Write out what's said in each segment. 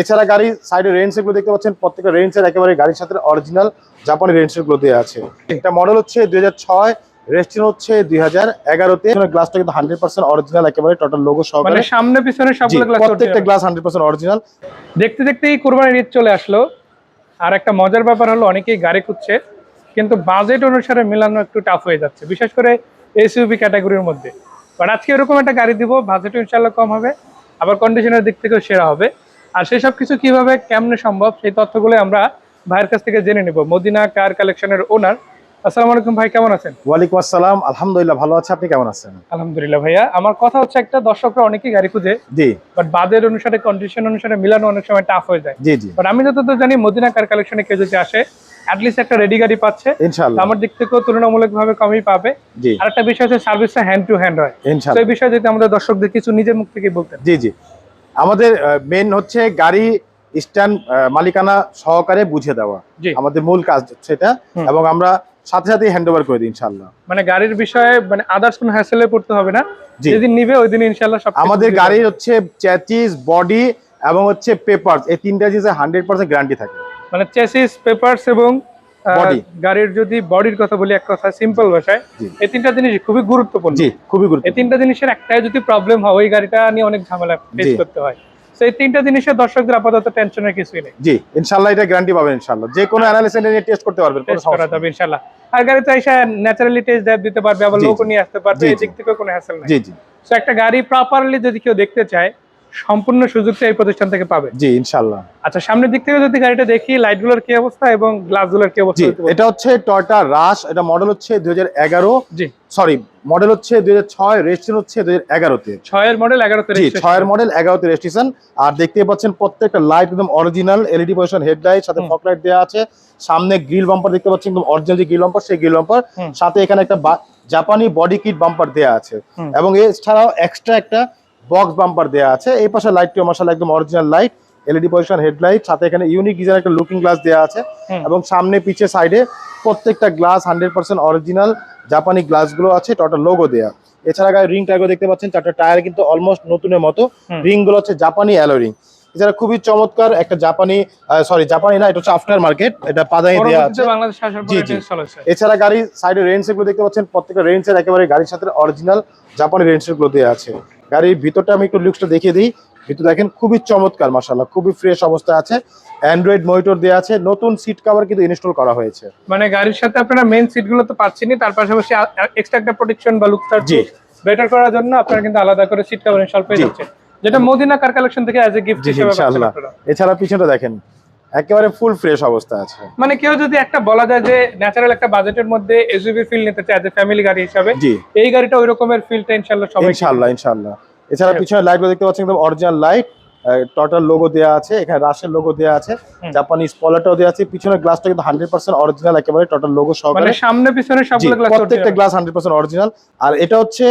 এছাড়া গাড়ির সাইডে রেঞ্জগুলো দেখতে পাচ্ছেন প্রত্যেকটা রেঞ্জের একেবারে গাড়ির সাথে অরিজিনাল জাপানি রেঞ্জগুলো দেওয়া আছে। একটা মডেল হচ্ছে দুই হাজার ছয় রেস্টিন হচ্ছে দুই হাজার এগারোতে। গ্লাসটা কিন্তু হান্ড্রেড পার্সেন্ট অরিজিনাল একেবারে টোটাল লোগো মানে সহকারে সামনে পিছনে সবগুলো গ্লাস প্রত্যেকটা গ্লাস হান্ড্রেড পার্সেন্ট অরিজিনাল দেখতে দেখতেই কোরবানির ঈদ চলে আসলো। আর একটা মজার ব্যাপার হলো অনেকেই গাড়ি খুঁজছে কিন্তু বাজেট অনুসারে মেলানো একটু টাফ হয়ে যাচ্ছে বিশেষ করে এসইউভি ক্যাটাগরির মধ্যে। বাট আজকে এরকম একটা গাড়ি দিব বাজেট ইনশাল্লাহ কম হবে আবার কন্ডিশনের দিক থেকেও সেরা হবে। আর সেই সব কিছু কীভাবে কেমনে সম্ভব সেই তথ্যগুলো আমরা ভাইয়ের কাছ থেকে জেনে নিব। মদিনা কার কালেকশনের ওনার আসসালামু আলাইকুম ভাই কেমন আছেন? ওয়ালাইকুম আসসালাম আলহামদুলিল্লাহ ভালো আছে। আপনি কেমন আছেন? আলহামদুলিল্লাহ ভাইয়া। আমার কথা হচ্ছে একটা দর্শকরা অনেকেই গাড়ি খুঁজে জি। বাট বাজেট অনুসারে কন্ডিশন অনুসারে মিলানো অনেক সময় টাফ হয়ে যায়। জি জি। বাট আমি যতদূর জানি মদিনা কার কালেকশনে কেউ যদি আসে অ্যাটলিস্ট একটা রেডি গাড়ি পাচ্ছে। ইনশাল্লাহ আমার দিক থেকেও তুলনামূলকভাবে কমই পাবে। আর একটা বিষয় হচ্ছে সার্ভিসটা হ্যান্ড টু হ্যান্ড হয়। তো ইনশাল্লাহ এই বিষয়ে যদি আমাদের দর্শকদের কিছু নিজের মুখ থেকে বলতেন। জি জি। আমাদের মেন হচ্ছে গাড়ি স্ট্যান্ড মালিকানা সহকারে বুঝে দেওয়া। আমাদের মূল কাজ এটা এবং আমরা সাথে সাথে হ্যান্ড ওভার করে দিই ইনশাল্লাহ মানে গাড়ির বিষয়ে মানে আদার্স কোনো হ্যাসেলে পড়তে হবে না? যেদিন নিবে ওই দিন ইনশাল্লাহ সব আমাদের গাড়ি হচ্ছে চ্যাচিস বডি এবং হচ্ছে পেপার এই তিনটা জিনিসে হান্ড্রেড পার্সেন্ট গ্যারান্টি থাকে। মানে চেসিস পেপারস এবং। গাড়ির যদি বডির কথা বলি এক কথা সিম্পল ভাষায় এই তিনটা জিনিস খুবই গুরুত্বপূর্ণ। খুবই এই তিনটা জিনিসের একটাই যদি প্রবলেম হয় ওই গাড়িটা নিয়ে অনেক ঝামেলা ফেস করতে হয়। তিনটা দর্শকদের আপাতত টেনশনের কিছুই নেই। জি ইনশাল্লাহ এটা গ্যারান্টি পাবেন যে কোনো অ্যানালিসিস নিয়ে টেস্ট করতে পারবেন কোনো সমস্যা যাবে ইনশাল্লাহ। আর গাড়িতে এসে ন্যাচারালি টেস্ট দিতে পারবে আবার নিয়ে আসতে পারবে এই দিক থেকে কোনো হ্যাসেল নাই। জি জি। তো একটা গাড়ি প্রপারলি যদি কেউ দেখতে চায় সম্পূর্ণ সুযোগটা এই প্রতিষ্ঠান থেকে পাবে? জি ইনশাল্লাহ আচ্ছা সামনের দিক থেকে যদি গাড়িটা দেখি লাইটগুলোর কি অবস্থা এবং গ্লাসগুলোর কি অবস্থা এটা হচ্ছে টয়টা রাশ এটা মডেল হচ্ছে দুই হাজার এগারো। জি। সরি মডেল হচ্ছে দুই হাজার ছয় রেজিস্ট্রেশন হচ্ছে দুই হাজার এগারোতে। ছয়ের মডেল এগারোতে জি ছয়ের মডেল এগারোতে রেজিস্ট্রেশন আর দেখতে পাচ্ছেন প্রত্যেকটা লাইট একদম অরিজিনাল এলইডি পজিশন হেডলাইট সাথে। ফক লাইট দেওয়া আছে। সামনে গ্রিল বাম্পার দেখতে পাচ্ছেন একদম অরিজিনাল যে গ্রিল বাম্পার সেই গ্রিল বাম্পার সাথে এখানে একটা জাপানি বডি কিট বাম্পার দেওয়া আছে। এবং এছাড়াও এক্সট্রা একটা বক্স বাম্পার দেওয়া আছে। এই পাশে লাইটটিও মাসাল একদম original light LED position headlight সাথে এখানে ইউনিক ডিজাইন একটা লুকিং গ্লাস দেওয়া আছে। এবং সামনে পিছে সাইডে প্রত্যেকটা গ্লাস হান্ড্রেড পার্সেন্ট অরিজিনাল জাপানি গ্লাসগুলো আছে টোটাল লোগো দেওয়া এছাড়া গায়ে রিং ট্যাগও দেখতে পাচ্ছেন চারটা টায়ার কিন্তু অলমোস্ট নতুনের মতো। হুম। রিংগুলো হচ্ছে জাপানি অ্যালো রিং এছাড়া খুবই চমৎকার একটা জাপানি সরি জাপানি না এটা হচ্ছে আফটার মার্কেট এটা পাদানি দেওয়া আছে। জি, জি। এছাড়া গাড়ির সাইডে রেঞ্জগুলো দেখতে পাচ্ছেন প্রত্যেকটা রেঞ্জের একেবারে গাড়ির সাথে অরিজিনাল জাপানি রেঞ্জগুলো দেওয়া আছে। গাড়ির ভিতরটা আমি একটু লুকসটা দেখিয়ে দিই। ভিতর দেখেন খুবই চমৎকার মাসাল্লাহ খুবই ফ্রেশ অবস্থা আছে। অ্যান্ড্রয়েড মনিটর দেওয়া আছে নতুন সিট কভার কিন্তু ইনস্টল করা হয়েছে। মানে গাড়ির সাথে আপনারা মেইন সিটগুলো তো পাচ্ছেনই তার পাশাপাশি এক্সট্রা একটা প্রোটেকশন বা লুকসটা জি। বেটার করার জন্য আপনারা কিন্তু আলাদা করে সিট কভার ইনস্টল পেয়ে। যাচ্ছেন। যেটা মদিনা কার কালেকশন থেকে অ্যাজ এ গিফট হিসেবে ইনশাআল্লাহ। এছাড়া পিছনটা দেখেন। একেবারে ফুল ফ্রেশ অবস্থা আছে। মানে কেউ যদি একটা বলা যায় যে ন্যাচারাল একটা বাজেটের মধ্যে এসইউভি ফিল নিতে চায় যে ফ্যামিলি গাড়ি হিসাবে জি। এই গাড়িটা ওই রকমের ফিলটা ইনশাআল্লাহ সবাই ইনশাআল্লাহ ইনশাআল্লাহ এছাড়া হ্যাঁ। পিছনে লাইট দেখতে পাচ্ছেন একদম অরিজিনাল লাইট টোটাল লোগো দেওয়া আছে এখানে রাশের লোগো দেওয়া আছে হুম। জাপানি স্পলারটাও দেওয়া আছে পিছনের গ্লাসটা কিন্তু হান্ড্রেড পার্সেন্ট অরিজিনাল একেবারে টোটাল লোগো মানে সহকারে সামনে পিছনে সবগুলো গ্লাস প্রত্যেকটা গ্লাস হান্ড্রেড পার্সেন্ট অরিজিনাল আর এটা হচ্ছে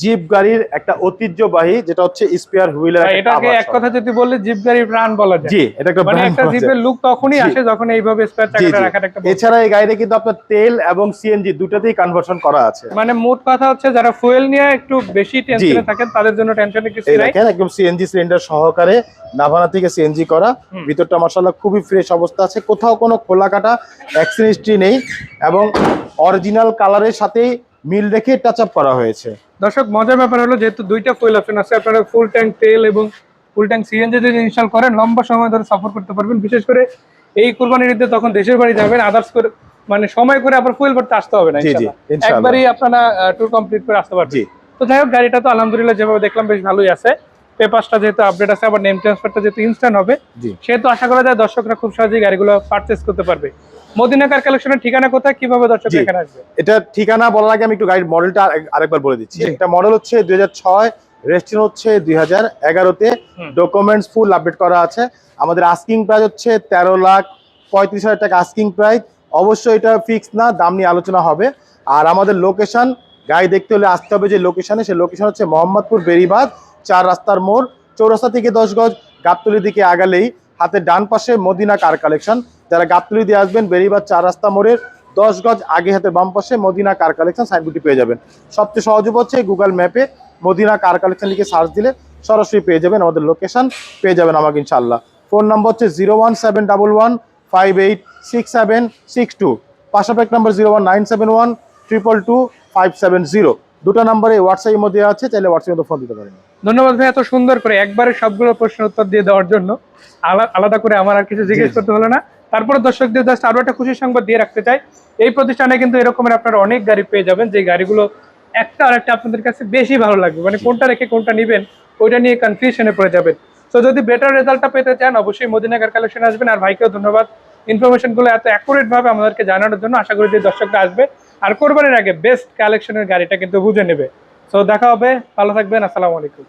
জিপ গাড়ির একটা ঐতিহ্যবাহী যেটা হচ্ছে স্পেয়ার হুইলের এটাকে এক কথা যদি বললে জিপ গাড়ির প্রাণ বলা যায়। জি এটা একটা মানে একটা জিপের লুক তখনই আসে যখন এইভাবে স্পেয়ার চাকাটা। রাখার একটা এছাড়া এই গাড়িতে কিন্তু আপনার তেল এবং সিএনজি দুটাতেই কনভার্সন করা আছে। মানে মোট কথা হচ্ছে যারা ফুয়েল নিয়ে একটু বেশি টেনশনে থাকেন তাদের জন্য টেনশনে কিছু নাই। দেখেন একদম সিএনজি সিলিন্ডার সহকারে নাভানা থেকে সিএনজি করা। ভিতরটা মার্শাল্লাহ খুবই ফ্রেশ অবস্থা আছে। কোথাও কোনো খোলা কাটা অ্যাক্সিডেন্ট নেই। এবং অরিজিনাল কালারের সাথেই মিল রেখে টাচ আপ করা হয়েছে। দর্শক মজার ব্যাপার হলো যেহেতু দুইটা ফুয়েল অপশন আছে আপনারা ফুল ট্যাঙ্ক তেল এবং ফুল ট্যাঙ্ক সিএনজি যদি ইনস্টল করেন লম্বা সময় ধরে সফর করতে পারবেন। বিশেষ করে এই কুরবানির ঈদে তখন দেশের বাড়ি যাবেন আদার্স করে মানে সময় করে আবার ফুয়েল ভরতে আসতে হবে না ইনশাআল্লাহ। একবারই আপনারা ট্যুর কমপ্লিট করে আসতে পারবেন। তো যাই হোক গাড়িটা তো আলহামদুলিল্লাহ যেভাবে দেখলাম বেশ ভালোই আছে। পেপারসটা যেহেতু আপডেট আছে আবার নেম ট্রান্সফারটা যেহেতু ইনস্ট্যান্ট হবে সেহেতু আশা করা যায় দর্শকরা খুব সহজেই গাড়িগুলো পারচেস করতে পারবে। মদিনাকার কালেকশনের ঠিকানা কোথায়? কীভাবে দর্শক এখানে আসবে? এটা ঠিকানা বলার আগে আমি একটু গাড়ির মডেলটা আরেকবার বলে দিচ্ছি। এটা মডেল হচ্ছে দুই রেজিস্ট্রেশন হচ্ছে দুই হাজার এগারোতে। ডকুমেন্টস ফুল আপডেট করা আছে। আমাদের আস্কিং প্রাইস হচ্ছে তেরো লাখ পঁয়ত্রিশ হাজার টাকা আস্কিং প্রাইস অবশ্যই এটা ফিক্স না দাম নিয়ে আলোচনা হবে। আর আমাদের লোকেশন গাড়ি দেখতে হলে আসতে হবে যে লোকেশনে সেই লোকেশন হচ্ছে মোহাম্মদপুর বেরিবাদ চার রাস্তার মোড়, চৌরাস্তা থেকে দশ গজ গাবতলির দিকে আগালেই হাতে ডান পাশে মদিনা কার কালেকশন। যারা গাবতলি দিয়ে আসবেন, বেরিবাদ চার রাস্তা মোড়ের দশ গজ আগে হাতে বাম পাশে মদিনা কার কালেকশন সাইনবোর্ডটি পেয়ে যাবেন। সবচেয়ে সহজ হচ্ছে গুগল ম্যাপে মদিনা কার কালেকশন লিখে সার্চ দিলে সরাসরি পেয়ে যাবেন আমাদের লোকেশন, পেয়ে যাবেন আমাকে ইনশাল্লাহ ফোন নম্বর হচ্ছে zero one seven double one five eight six seven six two. পাশাপাশি number zero one nine seven one triple two five seven zero. দুটো নাম্বারে হোয়াটসঅ্যাপের মধ্যে আছে চাইলে হোয়াটসঅ্যাপে মধ্যে ফোন দিতে পারেন। ধন্যবাদ ভাই এত সুন্দর করে একবারে সবগুলো প্রশ্ন উত্তর দিয়ে দেওয়ার জন্য। আলাদা করে আমার আর কিছু জিজ্ঞেস। করতে হলো না। তারপরে দর্শকদের জাস্ট আরও একটা খুশির সংবাদ দিয়ে রাখতে চাই। এই প্রতিষ্ঠানে কিন্তু এরকমের আপনারা অনেক গাড়ি পেয়ে যাবেন যে গাড়িগুলো একটা আর একটা আপনাদের কাছে বেশি ভালো লাগবে। মানে কোনটা রেখে কোনটা নেবেন ওইটা নিয়ে কনফিউশনে পড়ে যাবেন। তো যদি বেটার রেজাল্টটা পেতে চান অবশ্যই মদিনাগার কালেকশন আসবেন। আর ভাইকেও ধন্যবাদ। ইনফরমেশনগুলো এত অ্যাকুরেট ভাবে আমাদেরকে জানানোর জন্য আশা করি যে দর্শকরা আসবে। আর কোরবানির আগে বেস্ট কালেকশনের গাড়িটা কিন্তু বুঝে নেবে। তো দেখা হবে, ভালো থাকবেন, আসসালামু আলাইকুম।